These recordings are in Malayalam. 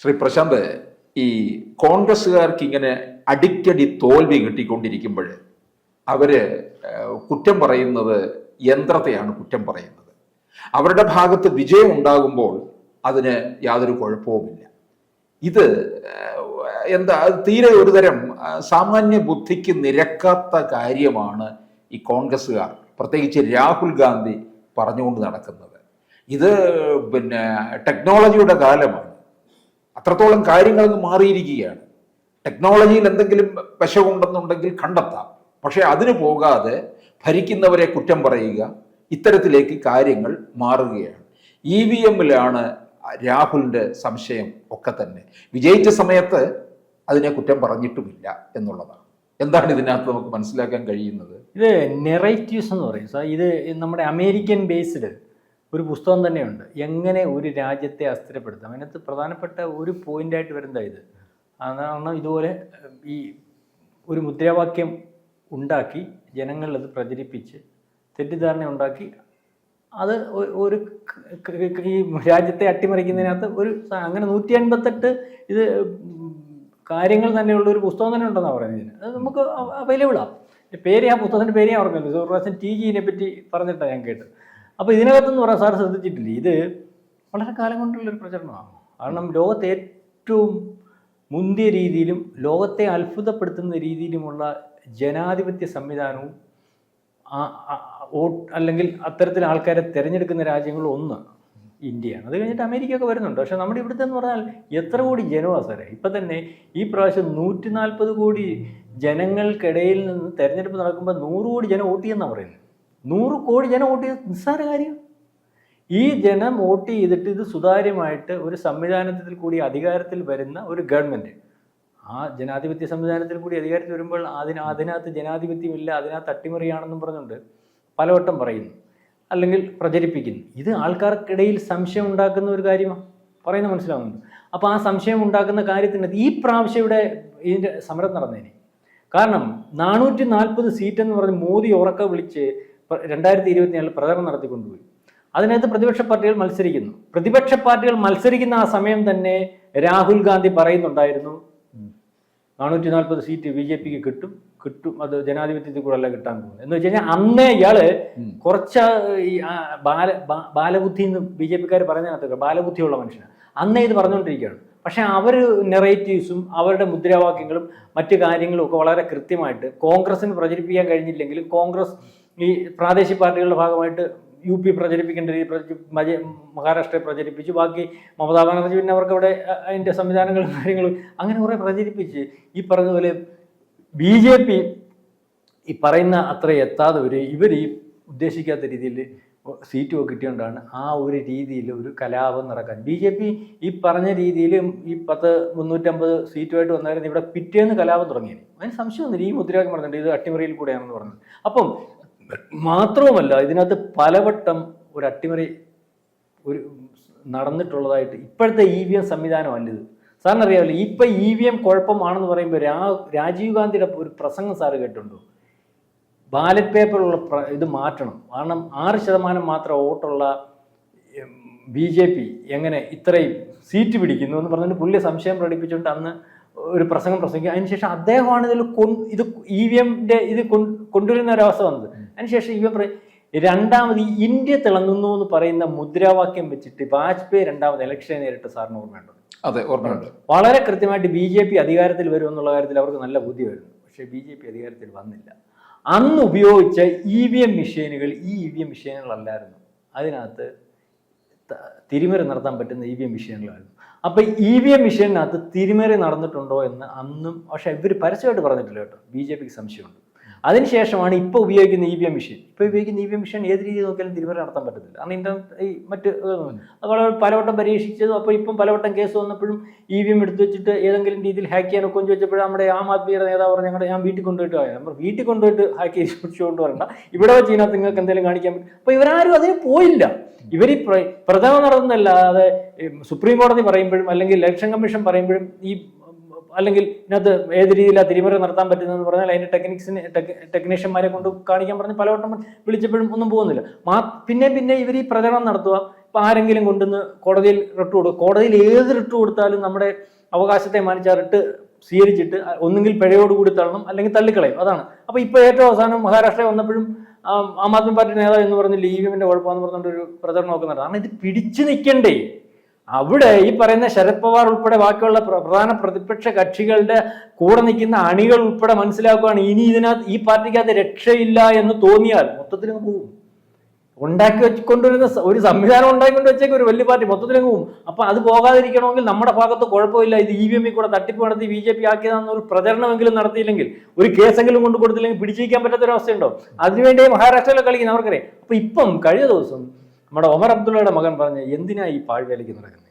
ശ്രീ പ്രശാന്ത് ഈ കോൺഗ്രസ്സുകാർക്ക് ഇങ്ങനെ അടിക്കടി തോൽവി കിട്ടിക്കൊണ്ടിരിക്കുമ്പോൾ അവർ കുറ്റം പറയുന്നത് യന്ത്രത്തെയാണ് കുറ്റം പറയുന്നത്. അവരുടെ ഭാഗത്ത് വിജയം ഉണ്ടാകുമ്പോൾ അതിന് യാതൊരു കുഴപ്പവുമില്ല. ഇത് എന്താ തീരെ ഒരുതരം സാമാന്യ ബുദ്ധിക്ക് നിരക്കാത്ത കാര്യമാണ് ഈ കോൺഗ്രസ്സുകാർ പ്രത്യേകിച്ച് രാഹുൽ ഗാന്ധി പറഞ്ഞുകൊണ്ട് നടക്കുന്നത്. ഇത് പിന്നെ ടെക്നോളജിയുടെ കാലമാണ്. അത്രത്തോളം കാര്യങ്ങളങ്ങ് മാറിയിരിക്കുകയാണ്. ടെക്നോളജിയിൽ എന്തെങ്കിലും വശമുണ്ടെന്നുണ്ടെങ്കിൽ കണ്ടെത്താം. പക്ഷേ അതിനു പോകാതെ ഭരിക്കുന്നവരെ കുറ്റം പറയുക ഇത്തരത്തിലേക്ക് കാര്യങ്ങൾ മാറുകയാണ്. ഇ വി എമ്മിലാണ് രാഹുലിന്റെ സംശയം ഒക്കെ തന്നെ. വിജയിച്ച സമയത്ത് അതിനെ കുറ്റം പറഞ്ഞിട്ടുമില്ല എന്നുള്ളതാണ്. എന്താണ് ഇതിനകത്ത് നമുക്ക് മനസ്സിലാക്കാൻ കഴിയുന്നത്? ഇത് നെറേറ്റീവ്സ് എന്ന് പറയും. സാർ ഇത് നമ്മുടെ അമേരിക്കൻ ബേസ്ഡ് ഒരു പുസ്തകം തന്നെയുണ്ട്. എങ്ങനെ ഒരു രാജ്യത്തെ അസ്ഥിരപ്പെടുത്താം? അതിനകത്ത് പ്രധാനപ്പെട്ട ഒരു പോയിന്റായിട്ട് വരുന്നതാ ഇത്. അതാണ് ഇതുപോലെ ഈ ഒരു മുദ്രാവാക്യം ഉണ്ടാക്കി ജനങ്ങളിൽ അത് പ്രചരിപ്പിച്ച് തെറ്റിദ്ധാരണ ഉണ്ടാക്കി അത് ഒരു ഈ രാജ്യത്തെ അട്ടിമറിക്കുന്നതിനകത്ത് ഒരു അങ്ങനെ നൂറ്റി അൻപത്തെട്ട് ഇത് കാര്യങ്ങൾ തന്നെയുള്ള ഒരു പുസ്തകം തന്നെ ഉണ്ടെന്നാണ് പറയുന്നത് ഇതിന്. അത് നമുക്ക് അവൈലബിളാണ് പേര് ആ പുസ്തകത്തിന്റെ പേര് ഞാൻ ഓർക്കുന്നില്ല. സൂർവാസൻ ടി ജിനെ പറ്റി പറഞ്ഞിട്ടാണ് ഞാൻ കേട്ടത്. അപ്പോൾ ഇതിനകത്തെന്ന് പറയാൻ സാർ ശ്രദ്ധിച്ചിട്ടില്ല? ഇത് വളരെ കാലം കൊണ്ടുള്ളൊരു പ്രചരണമാണ്. കാരണം ലോകത്തെ ഏറ്റവും മുന്തിയ രീതിയിലും ലോകത്തെ അത്ഭുതപ്പെടുത്തുന്ന രീതിയിലുമുള്ള ജനാധിപത്യ സംവിധാനവും വോട്ട് അല്ലെങ്കിൽ അത്തരത്തിൽ ആൾക്കാരെ തിരഞ്ഞെടുക്കുന്ന രാജ്യങ്ങളും ഒന്ന് ഇന്ത്യയാണ്. അത് കഴിഞ്ഞിട്ട് അമേരിക്ക ഒക്കെ വരുന്നുണ്ട്. പക്ഷെ നമ്മുടെ ഇവിടുത്തെ എന്ന് പറഞ്ഞാൽ എത്ര കോടി ജനമാണ് സാറേ? ഇപ്പം തന്നെ ഈ പ്രാവശ്യം നൂറ്റി നാൽപ്പത് കോടി ജനങ്ങൾക്കിടയിൽ നിന്ന് തിരഞ്ഞെടുപ്പ് നടക്കുമ്പോൾ നൂറ് കോടി ജനം വോട്ട് ചെയ്യുന്നതാണ് പറയുന്നത് നൂറ് കോടി ജനം വോട്ട് ചെയ്ത് നിസ്സാര കാര്യം. ഈ ജനം വോട്ട് ചെയ്തിട്ട് ഇത് സുതാര്യമായിട്ട് ഒരു സംവിധാനത്തിൽ കൂടി അധികാരത്തിൽ വരുന്ന ഒരു ഗവൺമെന്റ് ആ ജനാധിപത്യ സംവിധാനത്തിൽ കൂടി അധികാരത്തിൽ വരുമ്പോൾ അതിന് അതിനകത്ത് ജനാധിപത്യമില്ല അതിനകത്ത് അട്ടിമറിയാണെന്നും പറഞ്ഞുകൊണ്ട് പലവട്ടം പറയുന്നു. അല്ലെങ്കിൽ പ്രചരിപ്പിക്കുന്നു. ഇത് ആൾക്കാർക്കിടയിൽ സംശയം ഉണ്ടാക്കുന്ന ഒരു കാര്യമാണ്. പറയുന്നത് മനസ്സിലാവുന്നുണ്ട്. അപ്പോൾ ആ സംശയം ഉണ്ടാക്കുന്ന കാര്യത്തിന് ഈ പ്രാവശ്യം ഇവിടെ ഇതിന്റെ സമരം നടന്നേനെ. കാരണം നാനൂറ്റി നാൽപ്പത് സീറ്റ് എന്ന് പറഞ്ഞ് മോദി ഉറക്ക വിളിച്ച് രണ്ടായിരത്തി ഇരുപത്തിനാലിൽ പ്രചരണം നടത്തിക്കൊണ്ടുപോയി. അതിനകത്ത് പ്രതിപക്ഷ പാർട്ടികൾ മത്സരിക്കുന്നു. പ്രതിപക്ഷ പാർട്ടികൾ മത്സരിക്കുന്ന ആ സമയം തന്നെ രാഹുൽ ഗാന്ധി പറയുന്നുണ്ടായിരുന്നു നാനൂറ്റി നാൽപ്പത് സീറ്റ് ബി ജെ പിക്ക് കിട്ടും കിട്ടും അത് ജനാധിപത്യത്തിൽ കൂടെ അല്ല കിട്ടാൻ പോകുന്നത്. എന്ന് വെച്ച് കഴിഞ്ഞാൽ അന്നേ ഇയാൾ കുറച്ച് ഈ ബാല ബാലബുദ്ധി എന്ന് ബി ജെ പിക്കാർ പറയുന്നതിനകത്ത് ബാലബുദ്ധിയുള്ള മനുഷ്യനാണ്. അന്നേ ഇത് പറഞ്ഞുകൊണ്ടിരിക്കുകയാണ്. പക്ഷേ അവർ നെറേറ്റീവ്സും അവരുടെ മുദ്രാവാക്യങ്ങളും മറ്റു കാര്യങ്ങളും ഒക്കെ വളരെ കൃത്യമായിട്ട് കോൺഗ്രസിന് പ്രചരിപ്പിക്കാൻ കഴിഞ്ഞില്ലെങ്കിലും കോൺഗ്രസ് ഈ പ്രാദേശിക പാർട്ടികളുടെ ഭാഗമായിട്ട് യു പി പ്രചരിപ്പിക്കേണ്ട രീതി പ്രചരി- മഹാരാഷ്ട്രയെ പ്രചരിപ്പിച്ചു. ബാക്കി മമതാ ബാനർജി പിന്നെ അവർക്ക് അവിടെ അതിന്റെ സംവിധാനങ്ങളും കാര്യങ്ങളും അങ്ങനെ കുറേ പ്രചരിപ്പിച്ച് ഈ പറഞ്ഞ പോലെ ബി ജെ പി ഈ പറയുന്ന അത്ര എത്താതെ ഒരു ഇവർ ഈ ഉദ്ദേശിക്കാത്ത രീതിയിൽ സീറ്റും ഒക്കെ കിട്ടിയോണ്ടാണ് ആ ഒരു രീതിയിൽ ഒരു കലാപം നടക്കാൻ. ബി ജെ പി ഈ പറഞ്ഞ രീതിയിൽ ഈ പത്ത് മുന്നൂറ്റമ്പത് സീറ്റുമായിട്ട് വന്നായിരുന്നു. ഇവിടെ പിറ്റേന്ന് കലാപം തുടങ്ങിയത് അതിന് സംശയമൊന്നുമില്ല. ഈ മുദ്രാവാക്യം പറഞ്ഞിട്ടുണ്ട്. ഇത് അട്ടിമറിയിൽ കൂടെയാണെന്ന് പറഞ്ഞത്. അപ്പം മാത്രവുമല്ല ഇതിനകത്ത് പലവട്ടം ഒരു അട്ടിമറി ഒരു നടന്നിട്ടുള്ളതായിട്ട് ഇപ്പോഴത്തെ ഇ വി എം സംവിധാനമല്ല ഇത്. സാറിന് അറിയാമല്ലോ ഇപ്പൊ ഇ വി എം കുഴപ്പമാണെന്ന് പറയുമ്പോൾ രാ രാജീവ് ഗാന്ധിയുടെ ഒരു പ്രസംഗം സാറ് കേട്ടിട്ടുണ്ടോ? ബാലറ്റ് പേപ്പറുള്ള ഇത് മാറ്റണം. കാരണം ആറ് ശതമാനം മാത്രം വോട്ടുള്ള ബി ജെ പി എങ്ങനെ ഇത്രയും സീറ്റ് പിടിക്കുന്നു എന്ന് പറഞ്ഞിട്ട് പുള്ളി സംശയം പ്രകടിപ്പിച്ചുകൊണ്ട് അന്ന് ഒരു പ്രസംഗം പ്രസംഗിക്കും. അതിനുശേഷം അദ്ദേഹമാണ് ഇതിൽ കൊ- ഇത് ഇ വി എമ്മിന്റെ ഇത് കൊണ്ടുവരുന്ന ഒരവസ്ഥ വന്നത്. അതിനുശേഷം ഇവൻ പറയും രണ്ടാമത് ഇന്ത്യ തിളങ്ങുന്നു എന്ന് പറയുന്ന മുദ്രാവാക്യം വെച്ചിട്ട് വാജ്പേയി രണ്ടാമത് ഇലക്ഷൻ നേരിട്ട് സാറിന് ഓർമ്മയുണ്ടോ? അതെ ഓർമ്മയുണ്ട്. വളരെ കൃത്യമായിട്ട് ബി ജെ പി അധികാരത്തിൽ വരും എന്നുള്ള കാര്യത്തിൽ അവർക്ക് നല്ല ബുദ്ധിയായിരുന്നു പക്ഷേ ബി ജെ പി അധികാരത്തിൽ വന്നില്ല. അന്ന് ഉപയോഗിച്ച ഇ വി എം മെഷീനുകൾ ഈ ഇ വി എം മെഷീനുകളല്ലായിരുന്നു. അതിനകത്ത് തിരിമറി നടത്താൻ പറ്റുന്ന ഇ വി എം മെഷീനുകളായിരുന്നു. അപ്പോൾ ഇ വി എം മെഷീനകത്ത് തിരിമറി നടന്നിട്ടുണ്ടോ എന്ന് അന്നും പക്ഷെ ഇവർ പരസ്യമായിട്ട് പറഞ്ഞിട്ടില്ല കേട്ടോ. ബി ജെ പിക്ക് സംശയമുണ്ട്. അതിനുശേഷമാണ് ഇപ്പോൾ ഉപയോഗിക്കുന്ന ഇ വി എം മെഷീൻ ഇപ്പോൾ ഉപയോഗിക്കുന്ന ഇ വി എം മെഷീൻ ഏത് രീതിയിൽ നോക്കിയാലും തിരുവനന്തപുരം നടത്താൻ പറ്റത്തില്ല. കാരണം ഇന്റർനെറ്റ് ഈ മറ്റ് അതുപോലെ പലവട്ടം പരീക്ഷിച്ചതും അപ്പോൾ ഇപ്പം പലവട്ടം കേസ് വന്നപ്പോഴും ഇ വി എം എടുത്തു വെച്ചിട്ട് ഏതെങ്കിലും രീതിയിൽ ഹാക്ക് ചെയ്യാനൊക്കെ ഒക്കെ വെച്ചപ്പോഴും നമ്മുടെ ആം ആദ്മിയുടെ നേതാവ് പറഞ്ഞു ഞങ്ങളുടെ ഞാൻ വീട്ടിൽ കൊണ്ടുപോയിട്ട് പോയത് നമ്മൾ വീട്ടിൽ കൊണ്ടുപോയിട്ട് ഹാക്ക് ചെയ്ത് കൊണ്ട് വരണ്ട. ഇവിടെ വെച്ച് നിങ്ങൾക്ക് എന്തെങ്കിലും കാണിക്കാൻ പറ്റും. അപ്പോൾ ഇവരാരും അതിന് പോയില്ല. ഇവർ ഈ പ്രഥമ നടന്നല്ലാതെ സുപ്രീം കോടതി പറയുമ്പോഴും അല്ലെങ്കിൽ ഇലക്ഷൻ കമ്മീഷൻ പറയുമ്പോഴും ഈ അല്ലെങ്കിൽ ഇതിനകത്ത് ഏത് രീതിയിലാണ് തിരിമറി നടത്താൻ പറ്റുന്നതെന്ന് പറഞ്ഞാൽ അതിന്റെ ടെക്നിക്സിന് ടെക്നീഷ്യന്മാരെ കൊണ്ട് കാണിക്കാൻ പറഞ്ഞ് പലവട്ടം വിളിച്ചപ്പോഴും ഒന്നും പോകുന്നില്ല. മാ പിന്നെ പിന്നെ ഇവർ ഈ പ്രചരണം നടത്തുക. ഇപ്പം ആരെങ്കിലും കൊണ്ടുവന്ന് കോടതിയിൽ റിട്ട് കൊടുക്കുക. കോടതിയിൽ ഏത് റിട്ട് കൊടുത്താലും നമ്മുടെ അവകാശത്തെ മാനിച്ച റിട്ട് സ്വീകരിച്ചിട്ട് ഒന്നുകിൽ പിഴയോടുകൂടി തള്ളണം അല്ലെങ്കിൽ തള്ളിക്കളയും. അതാണ്. അപ്പോൾ ഇപ്പോൾ ഏറ്റവും അവസാനം മഹാരാഷ്ട്ര വന്നപ്പോഴും ആം, ആദ്മി പാർട്ടി നേതാവ് എന്ന് പറഞ്ഞ് ലീവിന്റെ കുഴപ്പമാണെന്ന് പറഞ്ഞുകൊണ്ട് ഒരു പ്രചരണമൊക്കെ നടത്തുക കാരണം ഇത് പിടിച്ചു നിൽക്കണ്ടേ? അവിടെ ഈ പറയുന്ന ശരത് പവാർ ഉൾപ്പെടെ ബാക്കിയുള്ള പ്രധാന പ്രതിപക്ഷ കക്ഷികളുടെ കൂടെ നിൽക്കുന്ന അണികൾ ഉൾപ്പെടെ മനസ്സിലാക്കുകയാണ് ഇനി ഇതിനകത്ത് ഈ പാർട്ടിക്കകത്ത് രക്ഷയില്ല എന്ന് തോന്നിയാൽ മൊത്തത്തിൽ പോകും ഉണ്ടാക്കി വെച്ചുകൊണ്ടുവരുന്ന ഒരു സംവിധാനം ഉണ്ടാക്കിക്കൊണ്ട് വെച്ചേക്ക് ഒരു വലിയ പാർട്ടി മൊത്തത്തിൽ പോകും അപ്പൊ അത് പോകാതിരിക്കണമെങ്കിൽ നമ്മുടെ ഭാഗത്ത് കുഴപ്പമില്ല. ഇത് ഇ വി എമ്മിൽ കൂടെ തട്ടിപ്പ് നടത്തി ബി ജെ പി ആക്കിയതാണെന്ന് ഒരു പ്രചരണമെങ്കിലും നടത്തിയില്ലെങ്കിൽ ഒരു കേസെങ്കിലും കൊണ്ട് കൊടുത്തില്ലെങ്കിൽ പിടിച്ചിരിക്കാൻ പറ്റാത്തൊരവസ്ഥയുണ്ടോ? അതിനുവേണ്ടി മഹാരാഷ്ട്രയിലെ കളിക്കുന്ന അവർക്കറിയാം. അപ്പൊ ഇപ്പം കഴിഞ്ഞ ദിവസം നമ്മുടെ ഒമർ അബ്ദുള്ളയുടെ മകൻ പറഞ്ഞ എന്തിനാ ഈ പാഴ്വേലയ്ക്ക് നടക്കുന്നത്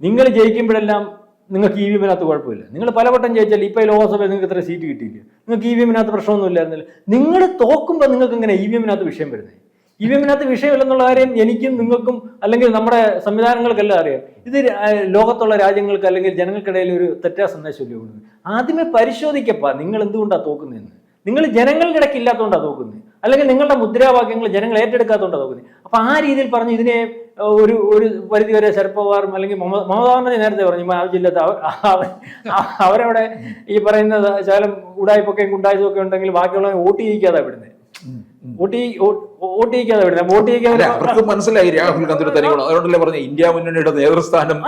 നിങ്ങൾ ജയിക്കുമ്പോഴെല്ലാം നിങ്ങൾക്ക് ഇ വി എമ്മിനകത്ത് കുഴപ്പമില്ല. നിങ്ങൾ പലവട്ടം ജയിച്ചാൽ ഇപ്പോൾ ലോക്സഭയിൽ നിങ്ങൾക്ക് ഇത്ര സീറ്റ് കിട്ടിയില്ല. നിങ്ങൾക്ക് ഇ വി എമ്മിനകത്ത് പ്രശ്നമൊന്നും ഇല്ലായിരുന്നില്ല. നിങ്ങൾ തോക്കുമ്പോൾ നിങ്ങൾക്ക് ഇങ്ങനെ ഇ വി എമ്മിനകത്ത് വിഷയം വരുന്നത് ഇ വി എമ്മിനകത്ത് വിഷയമില്ലെന്നുള്ള കാര്യം എനിക്കും നിങ്ങൾക്കും അല്ലെങ്കിൽ നമ്മുടെ സംവിധാനങ്ങൾക്കെല്ലാം അറിയാം. ഇത് ലോകത്തുള്ള രാജ്യങ്ങൾക്ക് അല്ലെങ്കിൽ ജനങ്ങൾക്കിടയിൽ ഒരു തെറ്റാ സന്ദേശം കൊടുക്കുന്നത് ആദ്യമേ പരിശോധിക്കപ്പാ നിങ്ങൾ എന്തുകൊണ്ടാണ് തോക്കുന്നതെന്ന്. നിങ്ങൾ ജനങ്ങളുടെ ഇടയ്ക്ക് ഇല്ലാത്തതുകൊണ്ടാണ് തോക്കുന്നത് അല്ലെങ്കിൽ നിങ്ങളുടെ മുദ്രാവാക്യങ്ങൾ ജനങ്ങൾ ഏറ്റെടുക്കാത്തതുകൊണ്ടാണ് തോന്നി അപ്പൊ ആ രീതിയിൽ പറഞ്ഞ് ഇതിനെ ഒരു ഒരു പരിധി വരെ ശരത് പവാറും അല്ലെങ്കിൽ മമ- മമതാ ബാനർജി നേരത്തെ പറഞ്ഞു ആവശ്യമില്ലാത്ത അവ- അവ- അവരവിടെ ഈ പറയുന്ന ശകലം ഉടായ്പൊക്കെ ഉണ്ടായതൊക്കെ ഉണ്ടെങ്കിൽ ബാക്കിയുള്ളവരെ വോട്ട് ചെയ്യിക്കാതെ വിടുന്നത് അവർക്ക് മനസ്സിലായി രാഹുൽ ഗാന്ധിയുടെ തനിക്കണം അതുകൊണ്ടല്ലേ പറഞ്ഞ ഇന്ത്യ മുന്നണിയുടെ നേതൃസ്ഥാനം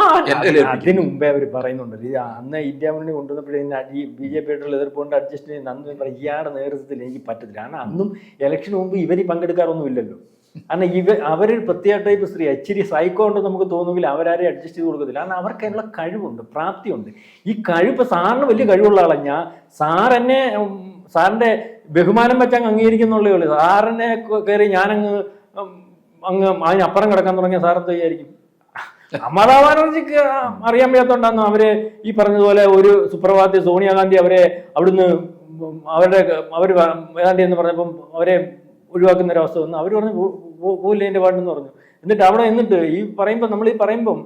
അതിനു മുമ്പേ അവർ പറയുന്നുണ്ട്. അന്ന് ഇന്ത്യ മുന്നണി കൊണ്ടുവന്നപ്പോഴേ ഈ ബി ജെ പിയായിട്ടുള്ള എതിർപ്പുകൊണ്ട് അഡ്ജസ്റ്റ് ചെയ്യുന്ന അന്ന് ഇയാളുടെ നേതൃത്വത്തിൽ എനിക്ക് പറ്റത്തില്ല. കാരണം അന്നും ഇലക്ഷന് മുമ്പ് ഇവർ പങ്കെടുക്കാറൊന്നും ഇല്ലല്ലോ കാരണം ഇവ അവർ പ്രത്യേക ടൈപ്പ് സ്ത്രീ ഇച്ചിരി സൈക്കോ ഉണ്ടെന്ന് നമുക്ക് തോന്നുമെങ്കിൽ അവരാരെയും അഡ്ജസ്റ്റ് ചെയ്ത് കൊടുക്കത്തില്ല. കാരണം അവർക്ക് അതിനുള്ള കഴിവുണ്ട് പ്രാപ്തിയുണ്ട്. ഈ കഴിവ് സാറിന് വലിയ കഴിവുള്ള ആളാണ് ഞാൻ സാർ എന്നെ ഉം, സാറിന്റെ ബഹുമാനം വെച്ച് അങ്ങ് അംഗീകരിക്കുന്നുള്ളേ ഉള്ളൂ. സാറിനെ കയറി ഞാനങ്ങ് അങ്ങ് അതിനപ്പുറം കിടക്കാൻ തുടങ്ങിയ സാറെന്ത് വിചാരിക്കും? മമതാ ബാനർജിക്ക് അറിയാൻ വയ്യാത്തോണ്ടാന്ന് അവർ ഈ പറഞ്ഞതുപോലെ ഒരു സുപ്രഭാതത്തിൽ സോണിയാഗാന്ധി അവരെ അവിടുന്ന് അവരുടെ അവർ ഏതാണ്ട് എന്ന് പറഞ്ഞപ്പം അവരെ ഒഴിവാക്കുന്ന ഒരു അവസ്ഥ വന്നു. അവർ പറഞ്ഞു പോയില്ല എന്റെ പാട്ടെന്ന് പറഞ്ഞു. എന്നിട്ട് അവിടെ എന്നിട്ട് ഈ പറയുമ്പോൾ നമ്മൾ ഈ പറയുമ്പം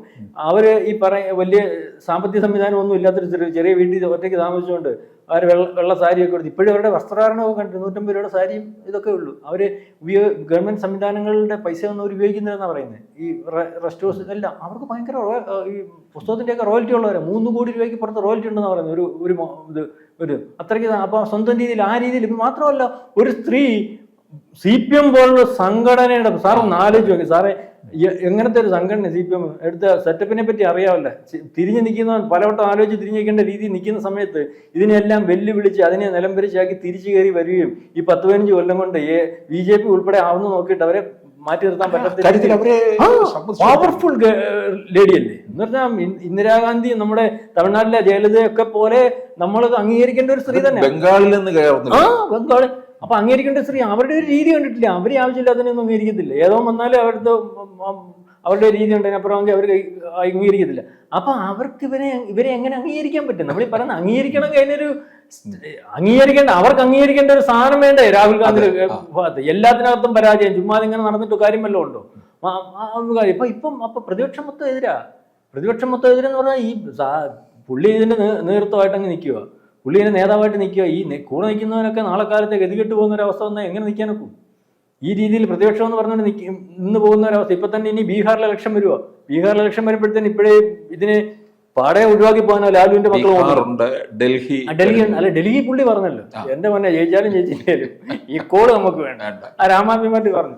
അവർ ഈ പറയ വലിയ സാമ്പത്തിക സംവിധാനം ഒന്നും ഇല്ലാത്തൊരു ചെറിയ ചെറിയ വീട്ടിൽ ഒറ്റയ്ക്ക് താമസിച്ചുകൊണ്ട് അവർ വെള്ള വെള്ള സാരിയൊക്കെ എടുത്ത് ഇപ്പോഴും അവരുടെ വസ്ത്രധാരണമൊക്കെ കണ്ടിട്ട് നൂറ്റമ്പത് രൂപയുടെ സാരിയും ഇതൊക്കെ ഉള്ളൂ. അവർ ഉപയോഗ ഗവൺമെന്റ് സംവിധാനങ്ങളുടെ പൈസ ഒന്നും അവർ ഉപയോഗിക്കുന്നില്ലെന്നാണ് പറയുന്നത്. ഈ റെസ്റ്റ് ഹൗസ് എല്ലാം അവർക്ക് ഭയങ്കര ഈ പുസ്തകത്തിന്റെയൊക്കെ റോയൽറ്റി ഉള്ളവരാണ് മൂന്ന് കോടി രൂപയ്ക്ക് പുറത്ത് റോയൽറ്റി ഉണ്ടെന്ന് പറയുന്നത്. ഒരു ഒരു ഇത് ഒരു അത്രയ്ക്ക് അപ്പോൾ സ്വന്തം രീതിയിൽ ആ രീതിയിൽ മാത്രമല്ല ഒരു സ്ത്രീ സി പി എം പോലുള്ള സംഘടനയുടെ സാർ ഒന്ന് ആലോചിച്ച് നോക്കി. സാറേ എങ്ങനത്തെ ഒരു സംഘടന സി പി എം എടുത്ത സെറ്റപ്പിനെ പറ്റി അറിയാമല്ലോ തിരിഞ്ഞു തിരിഞ്ഞ് നിൽക്കുന്ന പലവട്ടം ആലോചിച്ച് തിരിഞ്ഞു നിൽക്കേണ്ട രീതി നിൽക്കുന്ന സമയത്ത് ഇതിനെല്ലാം വെല്ലുവിളിച്ച് അതിനെ നിലംപരിച്ചാക്കി തിരിച്ചു കയറി വരികയും ഈ പത്ത് പതിനഞ്ച് കൊല്ലം കൊണ്ട് ബി ജെ പി ഉൾപ്പെടെ ആവുന്ന നോക്കിയിട്ട് അവരെ മാറ്റി നിർത്താൻ പറ്റത്തില്ല. പവർഫുൾ ലേഡി അല്ലേ എന്ന് പറഞ്ഞാൽ ഇന്ദിരാഗാന്ധി നമ്മുടെ തമിഴ്നാട്ടിലെ ജയലളിതയൊക്കെ പോലെ നമ്മൾ അംഗീകരിക്കേണ്ട ഒരു സ്ത്രീ തന്നെ ബംഗാളിൽ നിന്ന് ആ ബംഗാൾ അപ്പൊ അംഗീകരിക്കേണ്ട സ്ത്രീ അവരുടെ ഒരു രീതി കണ്ടിട്ടില്ല. അവരെ ആവശ്യമില്ലാത്തതിനൊന്നും അംഗീകരിക്കത്തില്ല. ഏതോ വന്നാലും അവരുടെ അവരുടെ രീതി ഉണ്ടതിനപ്പുറം അതിനപ്പുറമെങ്കിൽ അവർ അംഗീകരിക്കത്തില്ല. അപ്പൊ അവർക്ക് ഇവരെ ഇവരെ എങ്ങനെ അംഗീകരിക്കാൻ പറ്റും? നമ്മൾ ഈ പറയുന്ന അംഗീകരിക്കണമെങ്കിൽ അതിനൊരു അംഗീകരിക്കേണ്ട അവർക്ക് അംഗീകരിക്കേണ്ട ഒരു സാധനം വേണ്ടേ? രാഹുൽ ഗാന്ധി അതെ, ആ. ഭാഗത്ത്. എല്ലാത്തിനകത്തും പരാജയം. ചുമ്മാ ഇങ്ങനെ നടന്നിട്ട് കാര്യം വല്ലതും ഉണ്ടോ? ഇപ്പൊ ഇപ്പം അപ്പൊ പ്രതിപക്ഷം മൊത്തം എതിരാ? പ്രതിപക്ഷം മൊത്തം എതിരെന്ന് പറഞ്ഞാൽ ഈ പുള്ളി ഇതിന്റെ നേതൃത്വമായിട്ട് അങ്ങ് നിൽക്കുക പുള്ളി ഇതിന്റെ നേതാവായിട്ട് നിൽക്കുക. ഈ കൂടെ നിൽക്കുന്നവനൊക്കെ നാളെ കാലത്തെ ഗതികെട്ട് പോകുന്ന ഒരു അവസ്ഥ വന്നാൽ എങ്ങനെ നിൽക്കാൻ നിൽക്കും ഈ രീതിയിൽ പ്രതിപക്ഷം എന്ന് പറഞ്ഞുകൊണ്ട് നിൽക്കും നിന്ന് പോകുന്ന ഒരവസ്ഥ ഇപ്പൊ തന്നെ ഇനി ബീഹാറിലെ ഇലക്ഷൻ വരുവോ. ബീഹാറിലെ ഇലക്ഷൻ വരുമ്പോഴത്തേന് ഇപ്പോഴേ ഇതിനെ പാടെ ഒഴിവാക്കി പോകാനോ ലാലുവിന്റെ മക്കൾ ഡൽഹി. ഡൽഹി. അല്ല ഡൽഹി പുള്ളി പറഞ്ഞല്ലോ. എന്റെ മോനെ ജയിച്ചാലും ജയിച്ചില്ലേലും ഈ കോൾ നമുക്ക് വേണ്ട. ആ രാം ആദ്മി പാർട്ടി പറഞ്ഞു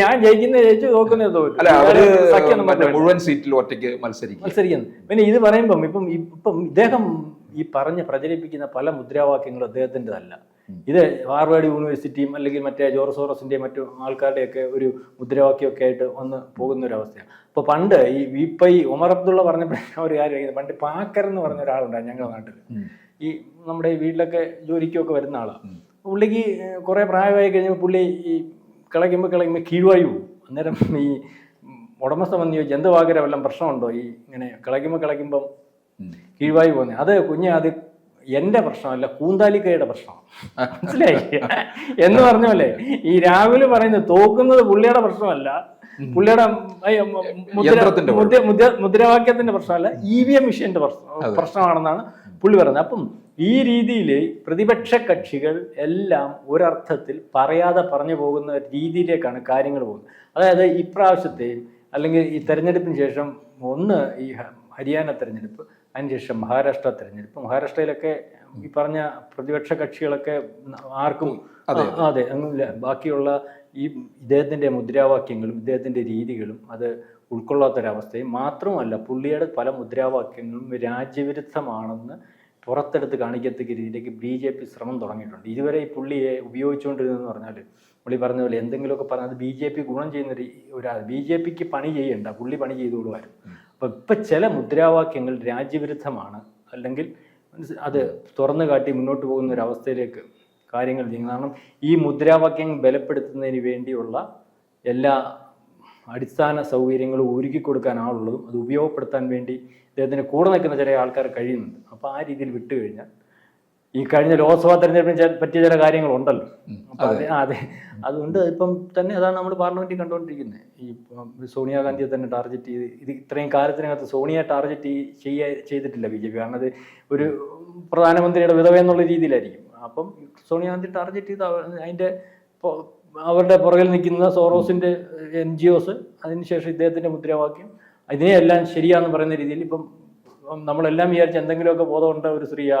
ഞാൻ ജയിക്കുന്ന ജയിച്ചു നോക്കുന്നത്. മുഴുവൻ സീറ്റിൽ ഒറ്റയ്ക്ക് മത്സരിക്കും. മത്സരിക്കുന്നു. പിന്നെ ഇത് പറയുമ്പം ഇപ്പം ഇപ്പം ഇദ്ദേഹം ഈ പറഞ്ഞ് പ്രചരിപ്പിക്കുന്ന പല മുദ്രാവാക്യങ്ങളും അദ്ദേഹത്തിന്റെതല്ല. ഇത് ഹാർവേഡ് യൂണിവേഴ്സിറ്റിയും അല്ലെങ്കിൽ മറ്റേ ജോർജ് സോറസിന്റെയും മറ്റു ആൾക്കാരുടെയൊക്കെ ഒരു മുദ്രാവാക്യമൊക്കെ ആയിട്ട് വന്ന് പോകുന്ന ഒരു അവസ്ഥയാണ് അപ്പോൾ പണ്ട് ഈ ഇപ്പം ഈ ഉമർ അബ്ദുള്ള പറഞ്ഞപ്പോഴാണ് ഒരു കാര്യം. പണ്ട് പാക്കർ എന്ന് പറഞ്ഞ ഒരാളുണ്ടായി ഞങ്ങളുടെ നാട്ടിൽ ഈ നമ്മുടെ ഈ വീട്ടിലൊക്കെ ജോലിക്കൊക്കെ വരുന്ന ആളാണ്. പുള്ളിക്ക് കുറേ പ്രായമായി കഴിഞ്ഞപ്പോൾ പുള്ളി ഈ കിളയ്ക്കുമ്പോൾ കിളയ്ക്കുമ്പോൾ കീഴ്വായു പോകും. അന്നേരം ഈ ഉടമസ്ഥ വന്ന് ചോദിച്ചു എന്ത് വാകര വല്ലതും പ്രശ്നമുണ്ടോ? ഈ ഇങ്ങനെ കിളയ്ക്കുമ്പോൾ കിളയ്ക്കുമ്പം. കീഴ്വായി പോകുന്നത്. അത് കുഞ്ഞ് അത് എന്റെ പ്രശ്നമല്ല കൂന്താലിക്കയുടെ പ്രശ്നം മനസ്സിലായി? എന്ന് പറഞ്ഞ പോലെ ഈ രാഹുൽ പറയുന്നത് തോക്കുന്നത് പുള്ളിയുടെ പ്രശ്നമല്ല. പുള്ളിയുടെ മുദ്രാവാക്യത്തിന്റെ പ്രശ്നമല്ല ഇ വി എം മിഷീന്റെ പ്രശ്നമാണെന്നാണ് പുള്ളി പറയുന്നത്. അപ്പം ഈ രീതിയിൽ പ്രതിപക്ഷ കക്ഷികൾ എല്ലാം ഒരർത്ഥത്തിൽ പറയാതെ പറഞ്ഞു പോകുന്ന രീതിയിലേക്കാണ് കാര്യങ്ങൾ പോകുന്നത്. അതായത് ഇപ്രാവശ്യത്തെ അല്ലെങ്കിൽ ഈ തെരഞ്ഞെടുപ്പിന് ശേഷം ഒന്ന് ഈ ഹരിയാന തെരഞ്ഞെടുപ്പ് അതിനുശേഷം മഹാരാഷ്ട്ര തെരഞ്ഞെടുപ്പ്. മഹാരാഷ്ട്രയിലൊക്കെ ഈ പറഞ്ഞ പ്രതിപക്ഷ കക്ഷികളൊക്കെ ആർക്കും അതെ. അതെ. അങ്ങനെയില്ല ബാക്കിയുള്ള ഈ ഇദ്ദേഹത്തിന്റെ മുദ്രാവാക്യങ്ങളും ഇദ്ദേഹത്തിന്റെ രീതികളും അത് ഉൾക്കൊള്ളാത്തൊരവസ്ഥയും മാത്രമല്ല പുള്ളിയുടെ പല മുദ്രാവാക്യങ്ങളും രാജ്യവിരുദ്ധമാണെന്ന് പുറത്തെടുത്ത് കാണിക്കത്തക്ക രീതിയിലേക്ക് ബി ജെ പി ശ്രമം തുടങ്ങിയിട്ടുണ്ട്. ഇതുവരെ ഈ പുള്ളിയെ ഉപയോഗിച്ചുകൊണ്ടിരുന്നതെന്ന് പറഞ്ഞാൽ പുള്ളി പറഞ്ഞ പോലെ എന്തെങ്കിലുമൊക്കെ പറഞ്ഞത് ബി ജെ പി ഗുണം ചെയ്യുന്ന ഒരു ബി ജെ പിക്ക് പണി ചെയ്യണ്ട പുള്ളി പണി ചെയ്തോളുമായിരുന്നു അപ്പോൾ ഇപ്പം ചില മുദ്രാവാക്യങ്ങൾ രാജ്യവിരുദ്ധമാണ്. അല്ലെങ്കിൽ അത് തുറന്നു കാട്ടി മുന്നോട്ട് പോകുന്ന ഒരു അവസ്ഥയിലേക്ക് കാര്യങ്ങൾ നീങ്ങും കാരണം ഈ മുദ്രാവാക്യം ബലപ്പെടുത്തുന്നതിന് വേണ്ടിയുള്ള എല്ലാ അടിസ്ഥാന സൗകര്യങ്ങളും ഒരുക്കി കൊടുക്കാനാളുള്ളതും അത് ഉപയോഗപ്പെടുത്താൻ വേണ്ടി ഇദ്ദേഹത്തിന് കൂടെ നിൽക്കുന്ന ചില ആൾക്കാർ കഴിയുന്നുണ്ട്. അപ്പോൾ ആ രീതിയിൽ വിട്ടു കഴിഞ്ഞാൽ ഈ കഴിഞ്ഞ ലോക്സഭാ തെരഞ്ഞെടുപ്പിന് പറ്റിയ ചില കാര്യങ്ങളുണ്ടല്ലോ. അതെ. അതെ. അതുകൊണ്ട് ഇപ്പം തന്നെ അതാണ് നമ്മൾ പാർലമെന്റിൽ കണ്ടുകൊണ്ടിരിക്കുന്നത് ഈ സോണിയാഗാന്ധിയെ തന്നെ ടാർഗറ്റ് ചെയ്ത് ഇത് ഇത്രയും കാലത്തിനകത്ത് സോണിയെ ടാർഗറ്റ് ചെയ്യാ ചെയ്തിട്ടില്ല ബി ജെ പി. കാരണം അത് ഒരു പ്രധാനമന്ത്രിയുടെ വിധവ എന്നുള്ള രീതിയിലായിരിക്കും. അപ്പം സോണിയാഗാന്ധി ടാർഗറ്റ് ചെയ്ത് അതിന്റെ അതിന്റെ അവരുടെ പുറകിൽ നിൽക്കുന്ന സോറോസിന്റെ എൻ ജി ഒസ് അതിനുശേഷം ഇദ്ദേഹത്തിന്റെ മുദ്രാവാക്യം ഇതിനെയെല്ലാം ശരിയാന്ന് പറയുന്ന രീതിയിൽ ഇപ്പം നമ്മളെല്ലാം വിചാരിച്ച എന്തെങ്കിലുമൊക്കെ ബോധമുണ്ട ഒരു സ്ത്രീയാ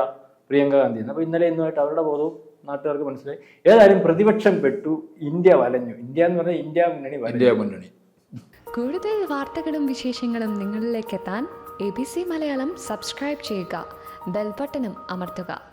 പ്രിയങ്ക ഗാന്ധി. എന്ന് അപ്പോൾ ഇന്നലെ ഇന്നുമായിട്ട് അവരുടെ ബോധവും നാട്ടുകാർക്ക് മനസ്സിലായി. ഏതായാലും പ്രതിപക്ഷം പെട്ടു ഇന്ത്യ വലഞ്ഞു. ഇന്ത്യ എന്ന് പറഞ്ഞാൽ ഇന്ത്യ മുന്നണി ഇന്ത്യ മുന്നണി. കൂടുതൽ വാർത്തകളും വിശേഷങ്ങളും നിങ്ങളിലേക്ക് എത്താൻ A B C Malayalam subscribe ചെയ്യുക. ബെൽബട്ടനും അമർത്തുക.